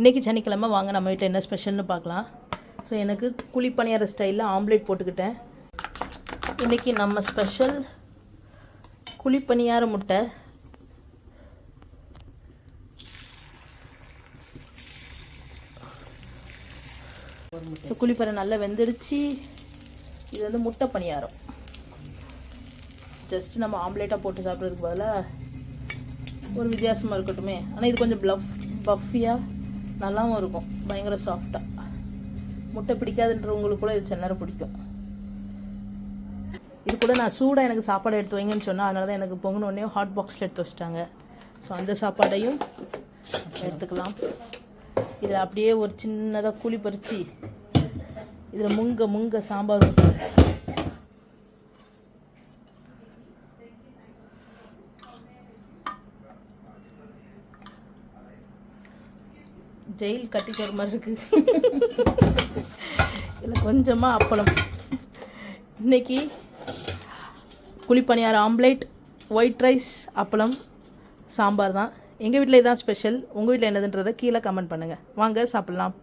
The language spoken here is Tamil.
இன்றைக்கி சனிக்கிழமை வாங்க நம்ம வீட்டில் என்ன ஸ்பெஷல்னு பார்க்கலாம். ஸோ எனக்கு குழிப்பணியார ஸ்டைலில் ஆம்லேட் போட்டுக்கிட்டேன். இன்றைக்கி நம்ம ஸ்பெஷல் குழிப்பணியார முட்டை. ஸோ குழிப்பறை நல்லா வெந்துடுச்சு. இது வந்து முட்டை பணியாரம். ஜஸ்ட் நம்ம ஆம்லேட்டாக போட்டு சாப்பிட்றதுக்கு பதிலாக ஒரு வித்தியாசமாக இருக்கட்டுமே. ஆனால் இது கொஞ்சம் ப்ளஃப் பஃபியாக நல்லாவும் இருக்கும். பயங்கர சாஃப்டாக முட்டை பிடிக்காதுன்றவங்களுக்கு கூட இது சென்னரை பிடிக்கும். இது கூட நான் சூடாக எனக்கு சாப்பாடு எடுத்து வைங்கன்னு சொன்னால் அதனால தான் எனக்கு பொங்கினோடனே ஹாட் பாக்ஸில் எடுத்து வச்சிட்டாங்க. ஸோ அந்த சாப்பாடையும் எடுத்துக்கலாம். இதில் அப்படியே ஒரு சின்னதாக கூலி பறித்து இதில் முங்க முங்க சாம்பார் ஜெயில் கட்டிட்டு மாதிரி இருக்கு. இதில் கொஞ்சமாக அப்பளம். இன்னைக்கு குழிப்பணியார் ஆம்லேட் ஒயிட் ரைஸ் அப்பளம் சாம்பார் தான். எங்கள் வீட்டில் இதான் ஸ்பெஷல் உங்கள் வீட்டில் என்னதுன்றதை கீழே கமெண்ட் பண்ணுங்கள் வாங்க சாப்பிட்லாம்.